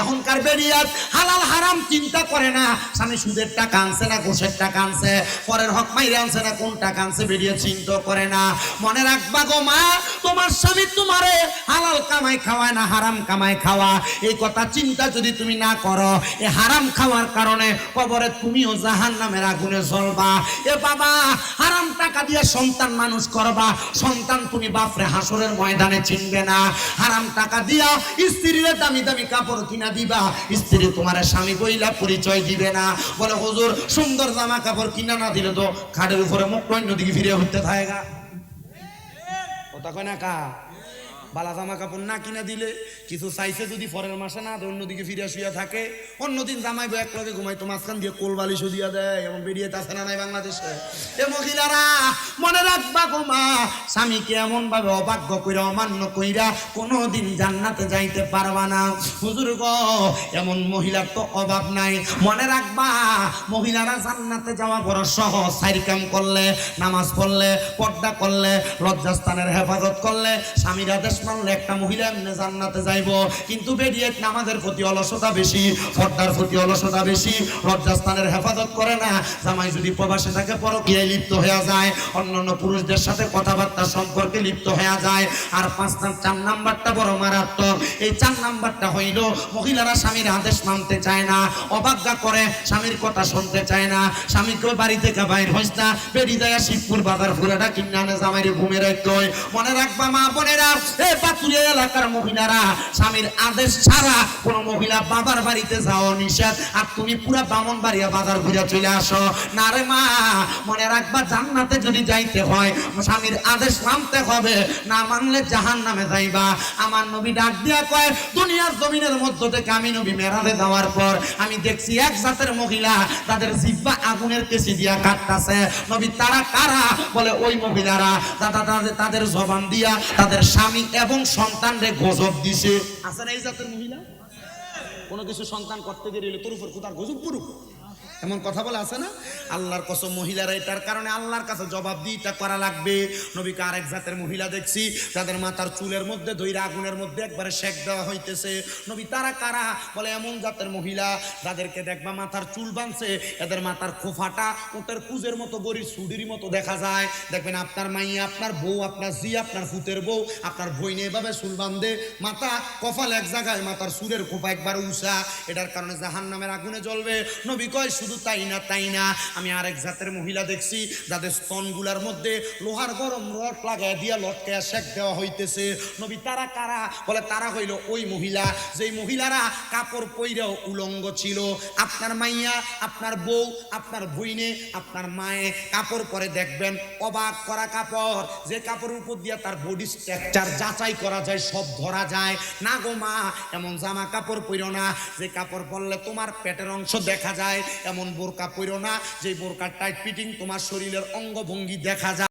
এখনকার বেরিয়াত, হালাল হারাম চিন্তা করে না। স্বামী সুদের টাকা আনছে না, ঘুষের টাকা আনছে, পরের হক মাইরে আনছে না, কোন টাকা আনছে বেরিয়ে চিন্তা করে না। মনে রাখবা গো মা, তোমার স্বামী তোমারে হালাল কামাই খাওয়ায় না, হারাম কামাই খাওয়া। এই কথা চিন্তা যদি তুমি না করো, এ হারাম খাওয়ার কারণে কবরে তুমিও জাহান নামের আগুনে জ্বলবা। এ বাবা, হারাম টাকা দিয়ে সন্তান মানুষ করবা, সন্তান তুমি বাপরে হাসরের ময়দানে চিনবে না। হারাম টাকা দিয়া স্ত্রীর দামি দামি কাপড় কিনা দিবা। স্ত্রী তোমার স্বামী কইলা পরিচয় দিবে না। বলে, হুজুর, সুন্দর জামা কাপড় কিনা না দিলে তো খাটের উপরে মুখ অন্যদিকে ফিরে উঠতে থাকেগা কথা কয় না কা? বালা জামা কাপড় না কিনা দিলে কিছু চাইছে যদি পরের মাসে না অন্যদিকে ফিরে শুয়ে থাকে। অন্যদিন জামাইবো এক লগে ঘুমাইতো মাঝখান দিয়ে কোল বালিশও দিয়া দেয় এবং বেরিয়ে আছে না নাই বাংলাদেশে। এ মহিলারা, মনে রাখবা গো স্বামীকে এমন ভাবে অবাধ্য কইরা, অমান্য কইরা কোনোদিন জান্নাতে যাইতে পারবা না। হুজুর গো, এমন মহিলার তো অভাব নাই। মনে রাখবা, মহিলারা জান্নাতে যাওয়া বড় সহজ। সাইর কাম করলে, নামাজ পড়লে, পর্দা করলে, লজ্জাস্থানের হেফাজত করলে, স্বামীর আদেশ মানলে একটা মহিলা এমনি জান্নাতে যাইব। কিন্তু বেরিয়ে নামাজের প্রতি অলসতা বেশি, পর্দার প্রতি অলসতা বেশি, লজ্জাস্থানের হেফাজত করে না। জামাই যদি প্রবাসে থাকে, পরকীয়ায় লিপ্ত হয়ে যায়। অন্যান্য পুরুষদের সাথে কথাবার্তা সম্পর্কে লিপ্ত হয়ে যায়। আর পাঁচ চার নাম্বারটা বড় মারাত্মক। এই চার নাম্বারটা হইল, মহিলারা স্বামীর আদেশ মানতে চায় না অবাজ্ঞা করে, স্বামীর কথা শুনতে চায় না। স্বামীকে বাড়ি থেকে বাইর হইস না। বেরি দেয়া শিবপুর বাজার ঘুরেটা কিনে আনে জামাইরে ঘুমে রাখতে মনে রাখবা মা বোনেরা স্বামীর আদেশ মানতে হবে, না মানলে জাহান নামে যাইবা। আমার নবী ডাক দিয়া কয়, দুনিয়ার জমিনের মধ্য থেকে আমি নবী মেরাজে যাওয়ার পর আমি দেখছি এক জাতের মহিলা, তাদের জিব্বা আগুনের কেসি দিয়া কাটতাছে। নবী তারা কারা? বলে, ওই মহিলারা তাদের জবান দিয়া, তাদের স্বামী এবং সন্তানরে গজব দিছে। না এই জাতের মহিলা? কোনো কিছু সন্তান করতে গেলে তোর উপর কোথার গজব পড়ুক। এমন কথা বলে আছে না? আল্লাহর কসম মহিলারা এটার কারণে আল্লাহর কাছে জবাব দিতে করা লাগবে। নবীকে আরেক জাতের মহিলা দেখছি তাদের মাথার চুলের মধ্যে দইরা আগুনের মধ্যে একবারে শেক দেওয়া হইতেছে। নবী তারা কারা? বলে এমন জাতের মহিলা, যাদেরকে দেখবা মাথার চুল বাঁধছে, এদের মাথার খোফাটা উটের কুজের মতো গরির সুডির মতো দেখা যায়। দেখবেন আপনার মাইয়া, আপনার বউ, আপনার জি আপনার ফুতের বউ, আপনার বই নিয়ে এভাবে চুল বাঁধে, মাথা কফাল এক জায়গায়, মাথার সুরের খোপা একবার উষা এটার কারণে জাহান নামের আগুনে জ্বলবে। নবী কয় শুধু তাই না তাই না? আমি আরেক জাতের মহিলা দেখছি, যাদের স্তনগুলার মধ্যে লোহার গরম রড লাগায় দিয়া লটকে শেক দেওয়া হইতেছে। নবী তারা কারা? বলে তারা হইল ওই মহিলা, যেই মহিলারা কাপড় পইরাও উলঙ্গ ছিল। আপনার মাইয়া, আপনার বউ, আপনার ভইনে, আপনার মায়ে কাপড় পরে দেখবেন, অবাক করা কাপড়। যে কাপড়ের উপর দিয়া তার বডি স্ট্রাকচার যাচাই করা যায়, সব ধরা যায়। না গো মা, এমন জামা কাপড় পইরো না। যে কাপড় পরলে তোমার পেটের অংশ দেখা যায়, এমন বোরকা পইরো না। যে বোরকার টাইট ফিটিং তোমার শরীরের অঙ্গভঙ্গি দেখা যায়।